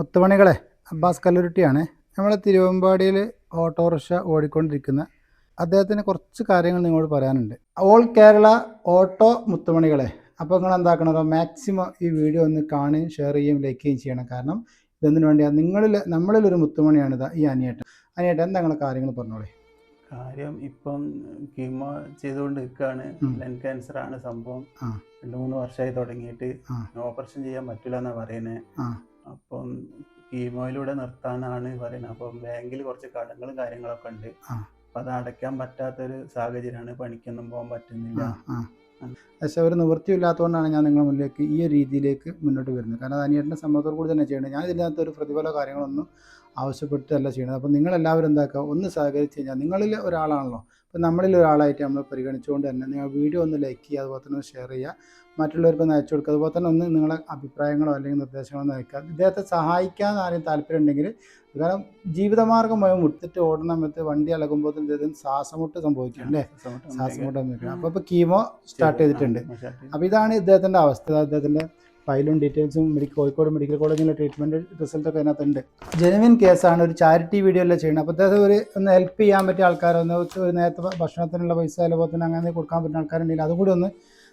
മുത്തുമണികളെ Abbas കല്ലുരുട്ടിയാണ്. നമ്മൾ തിരുവമ്പാടിയിൽ autorickshaw ഓടിക്കൊണ്ടിരിക്കുന്ന അദ്ദേഹത്തിന് കുറച്ച് കാര്യങ്ങൾ നിങ്ങളോട് പറയാനുണ്ട്. ഓൾ കേരള ഓട്ടോ മുത്തുമണികളെ അപ്പോൾ നിങ്ങൾ എന്താക്കണമല്ലോ മാക്സിമം ഈ വീഡിയോ ഒന്ന് കാണുകയും ഷെയർ ചെയ്യുകയും ലൈക്ക് ചെയ്യുകയും ചെയ്യണം. കാരണം ഇതെന്തിനു വേണ്ടിയാണ് നിങ്ങളിൽ നമ്മളിലൊരു മുത്തുമണിയാണ് ഇതാ ഈ അനിയേട്ടൻ. അനിയേട്ടൻ എന്താ നിങ്ങളെ കാര്യങ്ങൾ പറഞ്ഞോളേ? കാര്യം ഇപ്പം കീമോ ചെയ്തുകൊണ്ട് നിൽക്കുകയാണ് ലങ് ക്യാൻസർ ആണ് സംഭവം. രണ്ട് മൂന്ന് വർഷമായി തുടങ്ങിയിട്ട് ഓപ്പറേഷൻ ചെയ്യാൻ പറ്റില്ല എന്നാ പറയുന്നത്. അപ്പം കീമോയിലൂടെ നിർത്താനാണ് പറയുന്നത് അപ്പം ബാങ്കിൽ കുറച്ച് കടങ്ങളും കാര്യങ്ങളൊക്കെ ഉണ്ട്. അപ്പൊ അത് അടയ്ക്കാൻ പറ്റാത്തൊരു സാഹചര്യമാണ് പണിക്കൊന്നും പോകാൻ പറ്റുന്നില്ല. പക്ഷെ ഒരു നിവൃത്തിയില്ലാത്തതുകൊണ്ടാണ് ഞാൻ നിങ്ങളുടെ മുന്നിലേക്ക് ഈ ഒരു രീതിയിലേക്ക് മുന്നോട്ട് വരുന്നത്. കാരണം അത് അനിയേട്ടന്റെ സമ്മതത്തോടു കൂടി തന്നെ ചെയ്യണം ഞാൻ ഇതിനകത്ത് ഒരു പ്രതിഫല കാര്യങ്ങളൊന്നും ആവശ്യപ്പെട്ടല്ല ചെയ്യണത്. അപ്പോൾ നിങ്ങളെല്ലാവരും എന്താക്കുക? ഒന്ന് സഹകരിച്ച് കഴിഞ്ഞാൽ നിങ്ങളിൽ ഒരാളാണല്ലോ. അപ്പോൾ നമ്മളിൽ ഒരാളായിട്ട് നമ്മൾ പരിഗണിച്ചുകൊണ്ട് തന്നെ നിങ്ങൾ വീഡിയോ ഒന്ന് ലൈക്ക് ചെയ്യുക അതുപോലെ തന്നെ ഷെയർ ചെയ്യുക. മറ്റുള്ളവർക്ക് ഒന്ന് അയച്ചു കൊടുക്കുക. അതുപോലെ തന്നെ ഒന്ന് നിങ്ങളെ അഭിപ്രായങ്ങളോ അല്ലെങ്കിൽ നിർദ്ദേശങ്ങളോ ഒന്ന് അയക്കുക. ഇദ്ദേഹത്തെ സഹായിക്കാൻ ആരും താല്പര്യം ഉണ്ടെങ്കിൽ കാരണം ജീവിതമാർഗം മുഴുവൻ വിട്ടിട്ട് ഓടണം സമയത്ത് വണ്ടി അലകുമ്പോൾ ഇദ്ദേഹത്തിന് ശ്വാസമുട്ട് സംഭവിക്കും അല്ലേ? ശ്വാസമുട്ട് സംഭവിക്കും. അപ്പോൾ ഇപ്പോൾ കീമോ സ്റ്റാർട്ട് ചെയ്തിട്ടുണ്ട്. അപ്പോൾ ഇതാണ് ഇദ്ദേഹത്തിന്റെ അവസ്ഥ. അദ്ദേഹത്തിന്റെ ഇദ്ദേഹത്തിന്റെ ഫയലും ഡീറ്റെയിൽസും മെഡിക്കൽ കോഴിക്കോട് മെഡിക്കൽ കോളേജിലെ ട്രീറ്റ്മെന്റ് റിസൾട്ടൊക്കെ അതിനകത്തുണ്ട്. ജെനുവിൻ കേസാണ് ഒരു ചാരിറ്റി വീഡിയോ അല്ലേ ചെയ്യണം അപ്പോൾ അദ്ദേഹം ഒരു ഒന്ന് ഹെൽപ്പ് ചെയ്യാൻ പറ്റിയ ആൾക്കാരൊന്ന് ഒരു നേരത്തെ ഭക്ഷണത്തിനുള്ള പൈസ അതുപോലെ തന്നെ അങ്ങനെ കൊടുക്കാൻ പറ്റുന്ന ആൾക്കാരുണ്ടെങ്കിൽ അതും കൂടി ഒന്ന്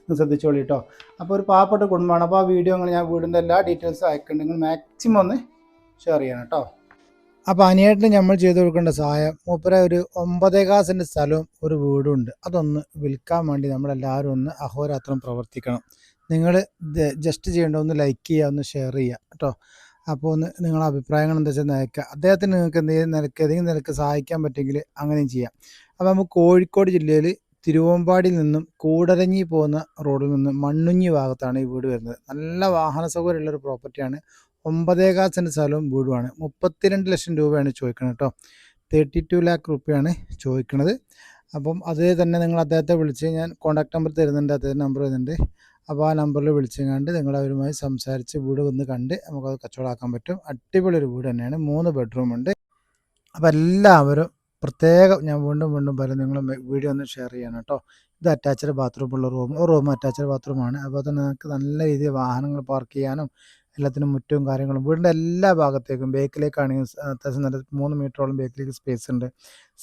ശ്രദ്ധിച്ചോളൂ കേട്ടോ അപ്പോൾ ഒരു പാവപ്പെട്ട കുടുംബമാണ്. അപ്പോൾ ആ വീഡിയോ ഞാൻ വീടിന്റെ എല്ലാ ഡീറ്റെയിൽസും അയക്കുന്നുണ്ട് നിങ്ങൾ മാക്സിമം ഒന്ന് ഷെയർ ചെയ്യണം കേട്ടോ അപ്പോൾ അനിയായിട്ട് നമ്മൾ ചെയ്തു കൊടുക്കേണ്ട സഹായം മൂപ്പര ഒരു ഒമ്പതേകാ സെന്റ് സ്ഥലവും ഒരു വീടും ഉണ്ട്. അതൊന്ന് വിൽക്കാൻ വേണ്ടി നമ്മളെല്ലാവരും ഒന്ന് അഹോരാത്രം പ്രവർത്തിക്കണം. നിങ്ങൾ ജസ്റ്റ് ചെയ്യേണ്ട ഒന്ന് ലൈക്ക് ചെയ്യുക ഒന്ന് ഷെയർ ചെയ്യുക കേട്ടോ. അപ്പോൾ ഒന്ന് നിങ്ങളുടെ അഭിപ്രായങ്ങൾ എന്താ വെച്ചാൽ നയക്കുക. അദ്ദേഹത്തിന് നിങ്ങൾക്ക് എന്തെങ്കിലും നിലയ്ക്ക് ഏതെങ്കിലും നിലയ്ക്ക് സഹായിക്കാൻ പറ്റുമെങ്കിൽ അങ്ങനെയും ചെയ്യാം. അപ്പോൾ നമുക്ക് കോഴിക്കോട് ജില്ലയിൽ തിരുവമ്പാടിയിൽ നിന്നും കൂടരഞ്ഞി പോകുന്ന റോഡിൽ നിന്ന് മണ്ണുഞ്ഞി ഭാഗത്താണ് ഈ വീട് വരുന്നത്. നല്ല വാഹന സൗകര്യമുള്ള ഒരു പ്രോപ്പർട്ടിയാണ് ഒമ്പതേകാൽ സെന്റ് സ്ഥലവും വീടുമാണ്. മുപ്പത്തിരണ്ട് ലക്ഷം രൂപയാണ് ചോദിക്കുന്നത് കേട്ടോ. തേർട്ടി ടു ലാക്ക് റുപ്യാണ് ചോദിക്കുന്നത് അപ്പം അതേ തന്നെ നിങ്ങൾ അദ്ദേഹത്തെ വിളിച്ച് ഞാൻ കോൺടാക്ട് നമ്പർ തരുന്നുണ്ട് അദ്ദേഹത്തിന്റെ നമ്പർ തരുന്നുണ്ട്. അപ്പോൾ ആ നമ്പറിൽ വിളിച്ചങ്ങാണ്ട് നിങ്ങൾ അവരുമായി സംസാരിച്ച് വീട് വന്ന് കണ്ട് നമുക്കത് കച്ചവടമാക്കാൻ പറ്റും. അടിപൊളി ഒരു വീട് തന്നെയാണ്. മൂന്ന് ബെഡ്റൂം ഉണ്ട്. അപ്പോൾ എല്ലാവരും പ്രത്യേകം ഞാൻ വീണ്ടും വീണ്ടും പറയും നിങ്ങൾ വീഡിയോ ഒന്ന് ഷെയർ ചെയ്യണം കേട്ടോ ഇത് അറ്റാച്ച്ഡ് ബാത്റൂം ഉള്ള റൂം റൂം അറ്റാച്ച്ഡ് ബാത്റൂമാണ് അപ്പോൾ തന്നെ നിങ്ങൾക്ക് നല്ല രീതിയിൽ വാഹനങ്ങൾ പാർക്ക് ചെയ്യാനും എല്ലാത്തിനും മുറ്റവും കാര്യങ്ങളും വീടിന്റെ എല്ലാ ഭാഗത്തേക്കും ബേക്കിലേക്കാണെങ്കിൽ അത്യാവശ്യം നല്ല മൂന്ന് മീറ്ററോളം ബേക്കിലേക്ക് സ്പേസ് ഉണ്ട്.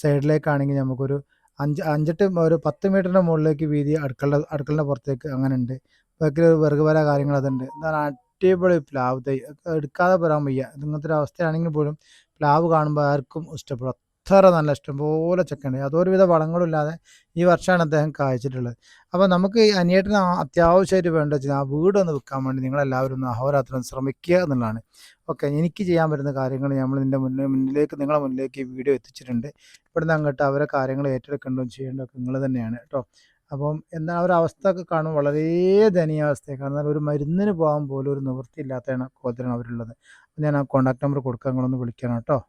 സൈഡിലേക്കാണെങ്കിൽ നമുക്കൊരു അഞ്ച് അഞ്ചെട്ട് ഒരു പത്ത് മീറ്ററിന്റെ മുകളിലേക്ക് വീതി അടുക്കള അടുക്കളന്റെ പുറത്തേക്ക് അങ്ങനെ ഉണ്ട്. ബാക്കിൽ വിറക് വര കാര്യങ്ങൾ അതുണ്ട്. എന്താണ് അടിപൊളി പ്ലാവ് തൈ. എടുക്കാതെ പോരാൻ വയ്യ. ഇങ്ങനത്തെ ഒരു അവസ്ഥയാണെങ്കിൽ പോലും പ്ലാവ് കാണുമ്പോൾ ആർക്കും ഇഷ്ടപ്പെടും അത്ര നല്ല ഇഷ്ടം പോലെ ചക്കണ്ട് യാതൊരുവിധ വളങ്ങളും ഇല്ലാതെ ഈ വർഷമാണ് അദ്ദേഹം കായ്ച്ചിട്ടുള്ളത്. അപ്പോൾ നമുക്ക് അനിയേട്ടന് അത്യാവശ്യമായിട്ട് വേണ്ട വെച്ചാൽ ആ വീടൊന്ന് വിൽക്കാൻ വേണ്ടി നിങ്ങളെല്ലാവരും ഒന്ന് അഹോരാത്രം ശ്രമിക്കുക എന്നുള്ളതാണ്. ഓക്കെ എനിക്ക് ചെയ്യാൻ പറ്റുന്ന കാര്യങ്ങൾ നമ്മൾ നിന്റെ മുന്നിൽ മുന്നിലേക്ക് നിങ്ങളെ മുന്നിലേക്ക് ഈ വീഡിയോ എത്തിച്ചിട്ടുണ്ട്. ഇവിടുന്ന് അങ്ങോട്ട് അവരെ കാര്യങ്ങൾ ഏറ്റെടുക്കേണ്ടതും ചെയ്യേണ്ടതൊക്കെ നിങ്ങൾ തന്നെയാണ് കേട്ടോ. അപ്പം എന്താ ഒരു അവസ്ഥ കാണുമ്പോൾ വളരെ ദയനീയാവസ്ഥയാണ് കാരണം ഒരു മരുന്നിന് പോകാൻ പോലും ഒരു നിവൃത്തി ഇല്ലാത്തതാണ് കോലത്തിലാണ് അവരുള്ളത് ഞാൻ ആ കോൺടാക്ട് നമ്പർ കൊടുക്കാൻ നിങ്ങളൊന്ന് വിളിക്കണം കേട്ടോ.